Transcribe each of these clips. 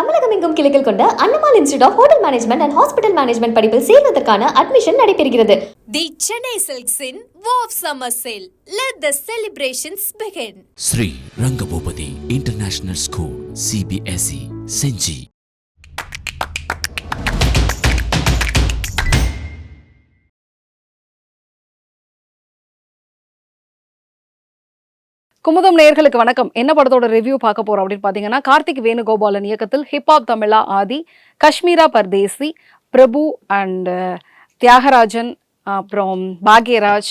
தமிழகம் எங்கும் கிளைகள் கொண்ட Annamal institute of hotel management and hospital management படிப்பில் சேர்வதற்கான அட்மிஷன் நடைபெறுகிறது. The Chennai silks in wow summer sale let the celebrations begin Sri Rangapoopathi international school CBSE Gingee Kumudam நேயர்களுக்கு வணக்கம். என்ன படத்தோட ரிவ்யூ பார்க்க போறோம் அப்படின்னு பார்த்தீங்கன்னா கார்த்திக் வேணுகோபாலன் இயக்கத்தில் hip hop Tamizha Aadhi Kashmira Pardeshi Prabhu and Thiagarajan அப்புறம் பாக்யராஜ்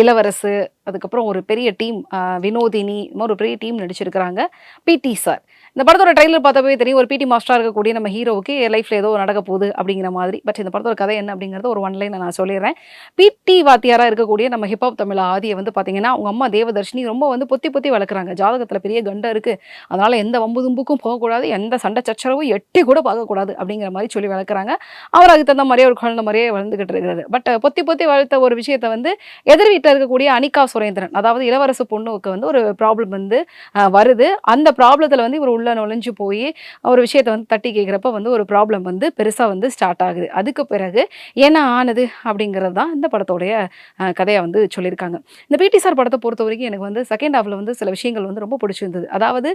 இளவரசு அதுக்கப்புறம் ஒரு பெரிய டீம் வினோதினி ஒரு பெரிய டீம் நடிச்சிருக்கிறாங்க. பிடி சார். இந்த படத்தோட ட்ரைலர் பார்த்தப்பவே தெரியும் ஒரு பிடி மாஸ்டராக இருக்கக்கூடிய நம்ம ஹீரோவுக்கு லைஃப்பில் ஏதோ நடக்க போகுது அப்படிங்கிற மாதிரி. பட் இந்த படத்தோட கதை என்ன அப்படிங்கிறது ஒரு ஒன் லைன் நான் சொல்லிடுறேன். பிடி வாத்தியாராக இருக்கக்கூடிய நம்ம ஹிப்ஹாப் தமிழ் ஆதியை வந்து பார்த்தீங்கன்னா அவங்க அம்மா தேவதர்ஷினி ரொம்ப வந்து பொத்தி பொத்தி வளர்க்குறாங்க. ஜாதகத்தில் பெரிய கண்டம் இருக்குது அதனால் எந்த வம்புதும்புக்கும் போகக்கூடாது எந்த சண்டை சச்சரவும் எட்டி கூட பார்க்கக்கூடாது அப்படிங்கிற மாதிரி சொல்லி வளர்க்குறாங்க. அவர் அதுக்கு தகுந்த மாதிரியே ஒரு குழந்தை மாதிரியே வளர்ந்துக்கிட்டு இருக்கிறது பட் பொத்தி பொத்தி வளர்த்த ஒரு விஷயத்தை வந்து எதிர் வீட்டில் இருக்கக்கூடிய அனிகா சுரேந்திரன். அதாவது இளவரசு பொண்ணுக்கு வந்து ஒரு ப்ராப்ளம் வந்து வருது. அந்த ப்ராப்ளத்தில் வந்து இவர் உள்ள நுழைஞ்சு போய் ஒரு விஷயத்தை வந்து தட்டி கேட்குறப்ப வந்து ஒரு ப்ராப்ளம் வந்து பெருசாக வந்து ஸ்டார்ட் ஆகுது. அதுக்கு பிறகு என்ன ஆனது அப்படிங்கிறது தான் இந்த படத்தோடைய கதையை வந்து சொல்லியிருக்காங்க. இந்த பிடி சார் படத்தை பொறுத்த வரைக்கும் எனக்கு வந்து செகண்ட் ஹாஃபில் வந்து சில விஷயங்கள் வந்து ரொம்ப பிடிச்சிருந்தது. அதாவது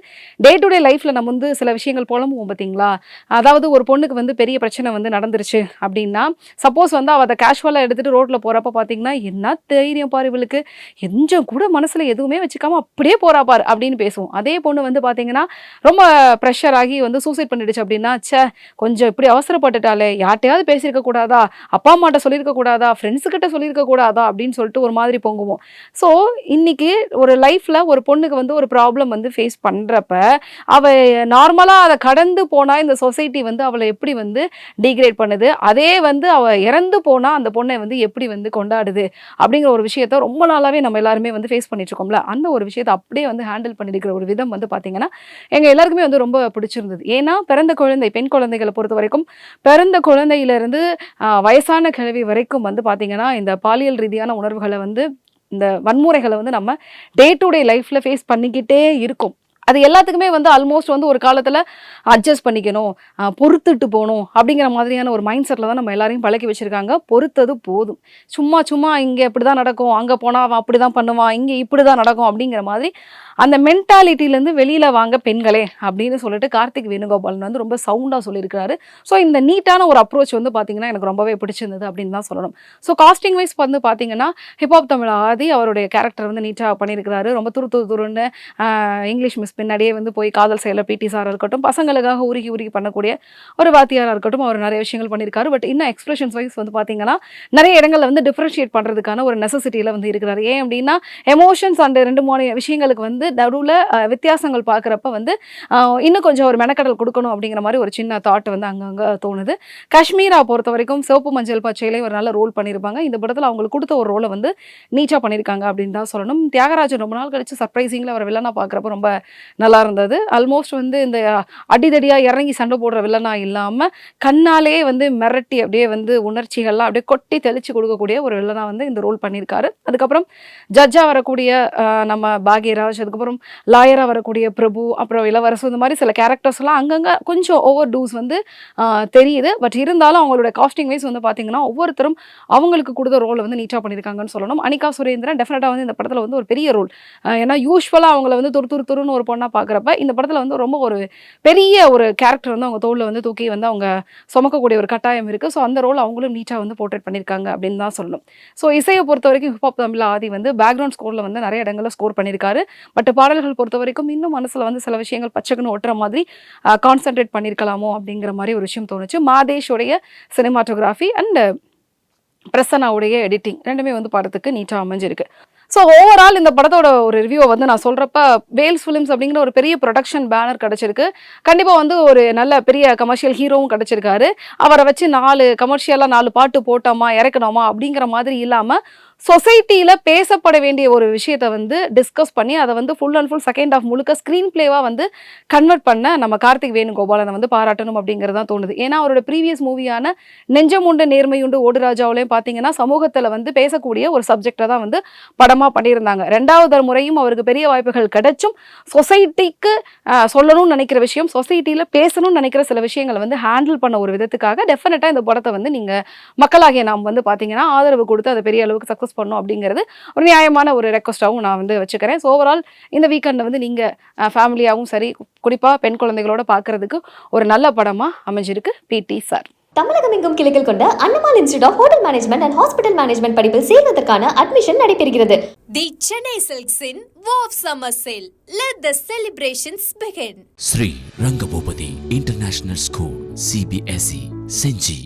டே டு டே லைஃப்பில் நம்ம வந்து சில விஷயங்கள் புலம்புவோம் பார்த்தீங்களா? அதாவது ஒரு பொண்ணுக்கு வந்து பெரிய பிரச்சனை வந்து நடந்துருச்சு அப்படின்னா சப்போஸ் வந்து அவள் அதை கேஷுவலாக எடுத்துகிட்டு ரோட்டில் போகிறப்ப பார்த்தீங்கன்னா என்ன தைரியம் பாரு இவளுக்கு? கொஞ்சம் கூட மனசில் எதுவுமே வச்சுக்காம அப்படியே போறா அப்படின்னு பேசுவோம். அதே பொண்ணு வந்து பார்த்தீங்கன்னா ரொம்ப ப்ரெஷர் ஆகி வந்து சூசைட் பண்ணிடுச்சு அப்படின்னா ச்சே கொஞ்சம் இப்படி அவசரப்பட்டுட்டாலே யார்ட்டையாவது பேசியிருக்க கூடாதா? அப்பா அம்மாட்ட சொல்லியிருக்க கூடாதா? ஃப்ரெண்ட்ஸுக்கிட்ட சொல்லியிருக்க கூடாதா? அப்படின்னு சொல்லிட்டு ஒரு மாதிரி பொங்குவோம். ஸோ இன்னைக்கு ஒரு லைஃப்பில் ஒரு பொண்ணுக்கு வந்து ஒரு ப்ராப்ளம் வந்து ஃபேஸ் பண்ணுறப்ப அவள் நார்மலாக அதை கடந்து போனால் இந்த சொசைட்டி வந்து அவளை எப்படி வந்து டிகிரேட் பண்ணுது? அதே வந்து அவள் இறந்து போனால் அந்த பொண்ணை வந்து எப்படி வந்து கொண்டாடுது? அப்படிங்கிற ஒரு விஷயத்த ரொம்ப நாளாகவே நம்ம எல்லாருமே வந்து ஃபேஸ் பண்ணிட்டு இருக்கோம்ல அந்த ஒரு விஷயத்தை அப்படியே வந்து ஹேண்டில் பண்ணியிருக்கிற ஒரு விதம் வந்து பார்த்தீங்கன்னா எங்கள் எல்லாருக்குமே வந்து ரொம்ப பிடிச்சிருந்தது. ஏன்னா பிறந்த குழந்தை பெண் குழந்தைகளை பொறுத்த வரைக்கும் பிறந்த குழந்தையிலேருந்து வயசான கிழவி வரைக்கும் வந்து பார்த்தீங்கன்னா இந்த பாலியல் ரீதியான உணர்வுகளை வந்து இந்த வன்முறைகளை வந்து நம்ம டே டு டே லைஃப்பில் ஃபேஸ் பண்ணிக்கிட்டே இருக்கோம். அது எல்லாத்துக்குமே வந்து ஆல்மோஸ்ட் வந்து ஒரு காலத்தில் அட்ஜஸ்ட் பண்ணிக்கணும் பொறுத்துட்டு போகணும் அப்படிங்கிற மாதிரியான ஒரு மைண்ட் செட்டில் தான் நம்ம எல்லாரையும் பழக்கி வச்சுருக்காங்க. பொறுத்தது போதும். சும்மா சும்மா இங்கே இப்படி தான் நடக்கும் அங்கே போனால் அவன் அப்படி தான் பண்ணுவான் இங்கே இப்படி தான் நடக்கும் அப்படிங்கிற மாதிரி அந்த மென்டாலிட்டிலேருந்து வெளியில் வாங்க பெண்களே அப்படின்னு சொல்லிட்டு கார்த்திக் வேணுகோபாலன் வந்து ரொம்ப சவுண்டாக சொல்லியிருக்காரு ஸோ இந்த நீட்டான ஒரு அப்ரோச் வந்து பார்த்தீங்கன்னா எனக்கு ரொம்பவே பிடிச்சிருந்தது அப்படின்னு தான் சொல்லணும். ஸோ காஸ்டிங் வைஸ் வந்து பார்த்தீங்கன்னா ஹிப்ஹாப் தமிழ் ஆதி அவருடைய கேரக்டர் வந்து நீட்டாக பண்ணியிருக்கிறாரு. ரொம்ப துரு துரு துருன்னு இங்கிலீஷ் மிஸ் பின்னாடியே வந்து போய் காதல் செயல பிடி சாராக இருக்கட்டும் பசங்களுக்காக உருகி உருகி பண்ணக்கூடிய ஒரு வாத்தியாராக இருக்கட்டும் அவர் நிறைய விஷயங்கள் பண்ணியிருக்காரு. பட் இன்னும் எக்ஸ்பிரஷன்ஸ் வைஸ் வந்து பார்த்தீங்கன்னா நிறைய இடங்களில் வந்து டிஃப்ரென்ஷியேட் பண்ணுறதுக்கான ஒரு நெசசிட்டியில் வந்து இருக்கிறாரு. ஏன் அப்படின்னா எமோஷன்ஸ் அந்த ரெண்டு மூணு விஷயங்களுக்கு வந்து நடுவில் வித்தியாசங்கள் பார்க்குறப்ப வந்து இன்னும் கொஞ்சம் ஒரு மெனக்கடல் கொடுக்கணும் அப்படிங்கிற மாதிரி ஒரு சின்ன தாட் வந்து அங்கங்கே தோணுது. காஷ்மீரா பொறுத்த வரைக்கும் சிவப்பு மஞ்சள் பச்சையிலே ஒரு நல்ல ரோல் பண்ணியிருப்பாங்க. இந்த படத்தில் அவங்களுக்கு கொடுத்த ஒரு ரோலை வந்து நீச்சா பண்ணியிருக்காங்க அப்படின்னு தான் சொல்லணும். தியாகராஜன் ரொம்ப நாள் கழிச்சு சர்ப்ரைசிங்கில் அவர் வில்லனாக பார்க்குறப்ப ரொம்ப நல்லா இருந்தது. ஆல்மோஸ்ட் வந்து இந்த அடிதடியாக இறங்கி சண்டை போடுற வில்லனா இல்லாமல் கண்ணாலே வந்து மிரட்டி அப்படியே வந்து உணர்ச்சிகள்லாம் அப்படியே கொட்டி தெளிச்சு கொடுக்கக்கூடிய ஒரு வில்லனா வந்து இந்த ரோல் பண்ணியிருக்காரு. அதுக்கப்புறம் ஜட்ஜாக வரக்கூடிய நம்ம பாக்யராஜ் அதுக்கப்புறம் லாயராக வரக்கூடிய பிரபு அப்புறம் இளவரசு இந்த மாதிரி சில கேரக்டர்ஸ்லாம் அங்கங்கே கொஞ்சம் ஓவர் டூஸ் வந்து தெரியுது. பட் இருந்தாலும் அவங்களோட காஸ்டிங் வைஸ் வந்து பார்த்தீங்கன்னா ஒவ்வொருத்தரும் அவங்களுக்கு கொடுத்த ரோலை வந்து நீட்டாக பண்ணியிருக்காங்கன்னு சொல்லணும். அனிகா சுரேந்திரன் டெஃபினட்டாக வந்து இந்த படத்தில் வந்து ஒரு பெரிய ரோல் ஏன்னா யூஸ்வலாக அவங்கள வந்து துரு துரு துருன்னு ஒரு பொண்ணாக பார்க்குறப்ப இந்த படத்தில் வந்து ரொம்ப ஒரு பெரிய ஒரு கேரக்டர் வந்து அவங்க தோளில் வந்து தூக்கி வந்து அவங்க சுமக்கக்கூடிய ஒரு கட்டாயம் இருக்குது ஸோ அந்த ரோல் அவங்களும் நீட்டாக வந்து போர்ட்ரேட் பண்ணியிருக்காங்க அப்படின்னு தான் சொல்லணும். ஸோ இசையை பொறுத்த வரைக்கும் ஹிப்ஹாப் தமிழ் ஆதி வந்து பேக்ரவுண்ட் ஸ்கோரில் வந்து நிறைய இடங்களில் ஸ்கோர் பண்ணியிருக்காரு. பட் பாடல்கள் பொறுத்த வரைக்கும் இன்னும் மனசில் வந்து சில விஷயங்கள் பச்சைக்குன்னு ஒட்டுற மாதிரி கான்சென்ட்ரேட் பண்ணியிருக்கலாமோ அப்படிங்கிற மாதிரி ஒரு விஷயம் தோணுச்சு. மாதேஷுடைய சினிமாட்டோகிராஃபி அண்ட் பிரசனாவுடைய எடிட்டிங் ரெண்டுமே வந்து படத்துக்கு நீட்டாக அமைஞ்சிருக்கு. ஸோ ஓவரால் இந்த படத்தோட ஒரு ரிவ்யூவை வந்து நான் சொல்கிறப்ப வேல்ஸ் ஃபிலிம்ஸ் அப்படிங்கிற ஒரு பெரிய ப்ரொடக்ஷன் பேனர் கிடச்சிருக்கு. கண்டிப்பாக வந்து ஒரு நல்ல பெரிய கமர்ஷியல் ஹீரோவும் கிடச்சிருக்காரு. அவரை வச்சு நாலு கமர்ஷியலாக நாலு பாட்டு போட்டோமா இறக்கணுமா அப்படிங்கிற மாதிரி இல்லாமல் சொசைட்டியில் பேசப்பட வேண்டிய ஒரு விஷயத்தை வந்து டிஸ்கஸ் பண்ணி அதை வந்து full and full second half முழுக்க ஸ்க்ரீன் பிளேவாக வந்து கன்வெர்ட் பண்ண நம்ம கார்த்திக் வேணுகோபாலனை வந்து பாராட்டணும் அப்படிங்கிறது தான் தோணுது. ஏன்னா அவரோட ப்ரீவியஸ் மூவியான நெஞ்சமுண்டு நேர்மையுண்டு ஓடுராஜாவிலையும் பார்த்தீங்கன்னா சமூகத்தில் வந்து பேசக்கூடிய ஒரு சப்ஜெக்டை தான் வந்து படமாக பண்ணியிருந்தாங்க. ரெண்டாவது முறையும் அவருக்கு பெரிய வாய்ப்புகள் கிடைச்சும் சொசைட்டிக்கு சொல்லணும்னு நினைக்கிற விஷயம் சொசைட்டியில் பேசணும்னு நினைக்கிற சில விஷயங்களை வந்து ஹேண்டில் பண்ண ஒரு விதத்துக்காக டெஃபினட்டாக இந்த படத்தை வந்து நீங்கள் மக்களாகிய நாம் வந்து பார்த்தீங்கன்னா ஆதரவு கொடுத்து அதை பெரிய அளவுக்கு சக்ஸஸ் பண்ணும் அப்படிங்கிறது ஒரு நியாயமான ஒரு ரெக்வஸ்ட்டாகவும் நான் வந்து வச்சுக்கிறேன் ஸோ ஓவரால் இந்த வீக்கெண்டை வந்து நீங்கள் ஃபேமிலியாகவும் சரி குறிப்பாக பெண் குழந்தைகளோட பார்க்கறதுக்கு ஒரு நல்ல படமாக அமைஞ்சிருக்கு பிடி சார் தமிழகம் எங்கும் கிளைகள் கொண்ட அண்ணமால் institute of hotel management and hospital management படிப்பில் சேர்வதற்கான அட்மிஷன் நடைபெறுகிறது The Chennai Silks in Wow Summer Sale. Let the celebrations begin. Sri Rangapoopathi international school CBSE Gingee